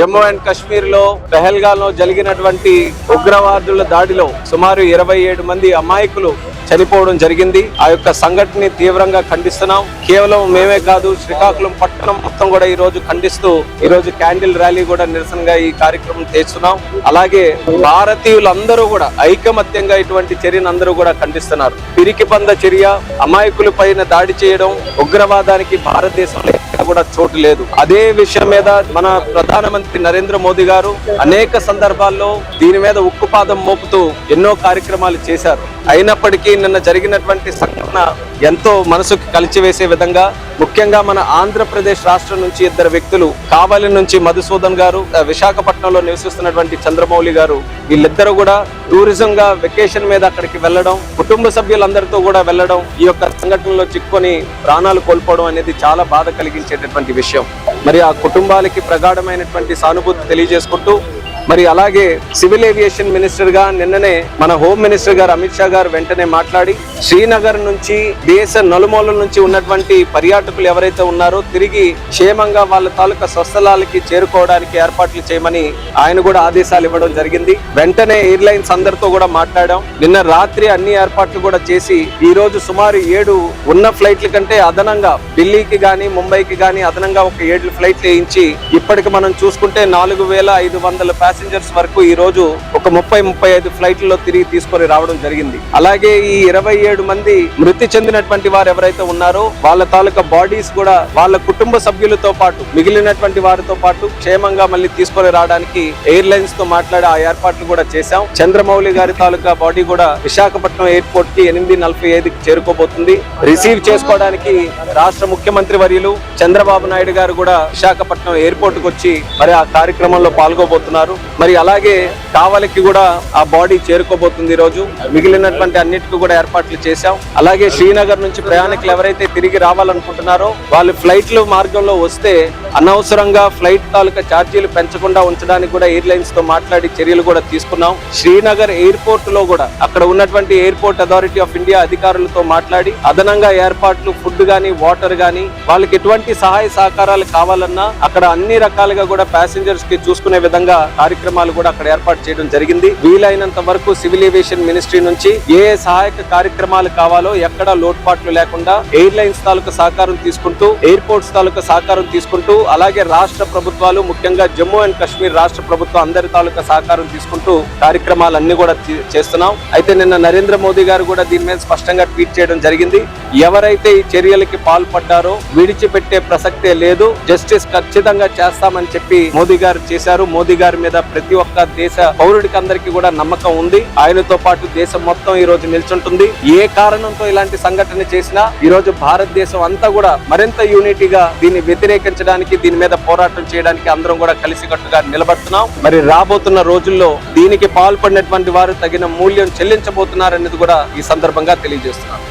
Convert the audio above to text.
Jammu and కాశ్మీర్లో పెహల్గాం లో జరిగినటువంటి ఉగ్రవాదుల దాడిలో సుమారు ఇరవై ఏడు మంది అమాయకులు చనిపోవడం జరిగింది. ఆ యొక్క సంఘటనని తీవ్రంగా ఖండిస్తున్నాం. కేవలం మేమే కాదు శ్రీకాకుళం పట్టణం మొత్తం కూడా ఈ రోజు ఖండిస్తూ ఈ రోజు క్యాండిల్ ర్యాలీ కూడా నిరసనగా ఈ కార్యక్రమం చేస్తున్నాం. అలాగే భారతీయులందరూ కూడా ఐకమత్యంగా ఇటువంటి చర్యను అందరూ కూడా ఖండిస్తున్నారు. పిరికి పంద చర్య అమాయకుల పైన దాడి చేయడం ఉగ్రవాదానికి భారతదేశంలో ఎక్కడ కూడా చోటు లేదు. అదే విషయం మీద మన ప్రధానమంత్రి నరేంద్ర మోదీ గారు అనేక సందర్భాల్లో దీని మీద ఉక్కుపాదం మోపుతూ ఎన్నో కార్యక్రమాలు చేశారు. అయినప్పటికీ నిన్న జరిగినటువంటి సంఘటన ఎంతో మనసుకు కలిచివేసే విధంగా ముఖ్యంగా మన ఆంధ్రప్రదేశ్ రాష్ట్రం నుంచి ఇద్దరు వ్యక్తులు కావలి నుంచి మధుసూదన్ గారు విశాఖపట్నంలో నివసిస్తున్నటువంటి చంద్రమౌళి గారు వీళ్ళిద్దరూ కూడా టూరిజం గా వెకేషన్ మీద అక్కడికి వెళ్ళడం కుటుంబ సభ్యులందరితో కూడా వెళ్ళడం ఈ యొక్క సంఘటనలో చిక్కుకొని ప్రాణాలు కోల్పోవడం అనేది చాలా బాధ తెలియజేసేటటువంటి విషయం. మరి ఆ కుటుంబాలకి ప్రగాఢమైనటువంటి సానుభూతి తెలియజేసుకుంటూ మరి అలాగే సివిల్ ఏవియేషన్ మినిస్టర్గా నిన్ననే మన హోమ్ మినిస్టర్ గారు అమిత్ షా గారు వెంటనే మాట్లాడి శ్రీనగర్ నుంచి దేశ నలుమూలల నుంచి ఉన్నటువంటి పర్యాటకులు ఎవరైతే ఉన్నారో తిరిగి క్షేమంగా వాళ్ళ తాలూకా స్వస్థలాలకి చేరుకోవడానికి ఏర్పాట్లు చేయమని ఆయన కూడా ఆదేశాలు ఇవ్వడం జరిగింది. వెంటనే ఎయిర్లైన్స్ అందరితో కూడా మాట్లాడాం. నిన్న రాత్రి అన్ని ఏర్పాట్లు కూడా చేసి ఈ రోజు సుమారు ఏడు ఉన్న ఫ్లైట్ల కంటే అదనంగా ఢిల్లీకి గాని ముంబైకి గాని అదనంగా ఒక ఏడు ఫ్లైట్లు వేయించి ఇప్పటికి మనం చూసుకుంటే నాలుగు వేల ఐదు వందల ప్యాసింజర్స్ వరకు ఈ రోజు ఒక ముప్పై ముప్పై ఐదు ఫ్లైట్లలో తిరిగి తీసుకొని రావడం జరిగింది. అలాగే ఈ ఇరవై ఏడు మంది మృతి చెందినటువంటి వారు ఎవరైతే ఉన్నారో వాళ్ళ తాలూకా బాడీస్ కూడా వాళ్ళ కుటుంబ సభ్యులతో పాటు మిగిలినటువంటి వారితో పాటు క్షేమంగా మళ్ళీ తీసుకొని రావడానికి ఎయిర్లైన్స్తో మాట్లాడి ఆ ఏర్పాట్లు కూడా చేశాం. చంద్రమౌళి గారి తాలూకా బాడీ కూడా విశాఖపట్నం ఎయిర్పోర్ట్కి ఎనిమిది నలభై ఐదుకి చేరుకోబోతుంది. రిసీవ్ చేసుకోవడానికి రాష్ట్ర ముఖ్యమంత్రి వర్యులు చంద్రబాబు నాయుడు గారు కూడా విశాఖపట్నం ఎయిర్పోర్ట్కు వచ్చి మరి ఆ కార్యక్రమంలో పాల్గొబోతున్నారు. మరి అలాగే కావలికి కూడా ఆ బాడీ చేరుకోబోతుంది ఈ రోజు మిగిలినటువంటి అన్నిటికీ కూడా ఏర్పాట్లు చేశాం. అలాగే శ్రీనగర్ నుంచి ప్రయాణికులు ఎవరైతే తిరిగి రావాలనుకుంటున్నారో వాళ్ళు ఫ్లైట్లు మార్గంలో వస్తే అనవసరంగా ఫ్లైట్ తాలూకా ఛార్జీలు పెంచకుండా ఉంచడానికి కూడా ఎయిర్లైన్స్తో మాట్లాడి చర్యలు కూడా తీసుకున్నాం. శ్రీనగర్ ఎయిర్పోర్ట్లో కూడా అక్కడ ఉన్నటువంటి ఎయిర్పోర్ట్ అథారిటీ ఆఫ్ ఇండియా అధికారులతో మాట్లాడి అదనంగా ఏర్పాట్లు ఫుడ్ గానీ వాటర్ గానీ వాళ్ళకి ఎటువంటి సహాయ సహకారాలు కావాలన్నా అక్కడ అన్ని రకాలుగా కూడా ప్యాసింజర్స్కి చూసుకునే విధంగా కార్యక్రమాలు కూడా అక్కడ ఏర్పాటు చేయడం జరిగింది. వీలైనంత వరకు సివిల్ ఏవియేషన్ మినిస్ట్రీ నుంచి ఏ ఏ సహాయక కార్యక్రమాలు కావాలో ఎక్కడా లోటుపాట్లు లేకుండా ఎయిర్లైన్స్ తాలూకా సహకారం తీసుకుంటూ ఎయిర్పోర్ట్స్ తాలూకా సహకారం తీసుకుంటూ అలాగే రాష్ట్ర ప్రభుత్వాలు ముఖ్యంగా జమ్మూ అండ్ కాశ్మీర్ రాష్ట్ర ప్రభుత్వం అందరి తాలూకా సహకారం తీసుకుంటూ కార్యక్రమాలన్నీ కూడా చేస్తున్నాం. అయితే నిన్న నరేంద్ర మోదీ గారు కూడా దీని మీద స్పష్టంగా ట్వీట్ చేయడం జరిగింది. ఎవరైతే ఈ చర్యలకి పాల్పడ్డారో విడిచిపెట్టే ప్రసక్తే లేదు. జస్టిస్ ఖచ్చితంగా చేస్తామని చెప్పి మోదీ గారు చేశారు. మోదీ గారి మీద ప్రతి ఒక్క దేశ పౌరుడికి అందరికీ కూడా నమ్మకం ఉంది. ఆయనతో పాటు దేశం మొత్తం ఈ రోజు నిల్చుంటుంది. ఏ కారణంతో ఇలాంటి సంఘటన చేసినా ఈ రోజు భారతదేశం అంతా కూడా మరింత యూనిటీగా దీన్ని వ్యతిరేకించడానికి దీని మీద పోరాటం చేయడానికి అందరం కూడా కలిసికట్టుగా నిలబడుతున్నాం. మరి రాబోతున్న రోజుల్లో దీనికి పాల్పడినటువంటి వారు తగిన మూల్యం చెల్లించబోతున్నారనేది కూడా ఈ సందర్భంగా తెలియజేస్తున్నాను.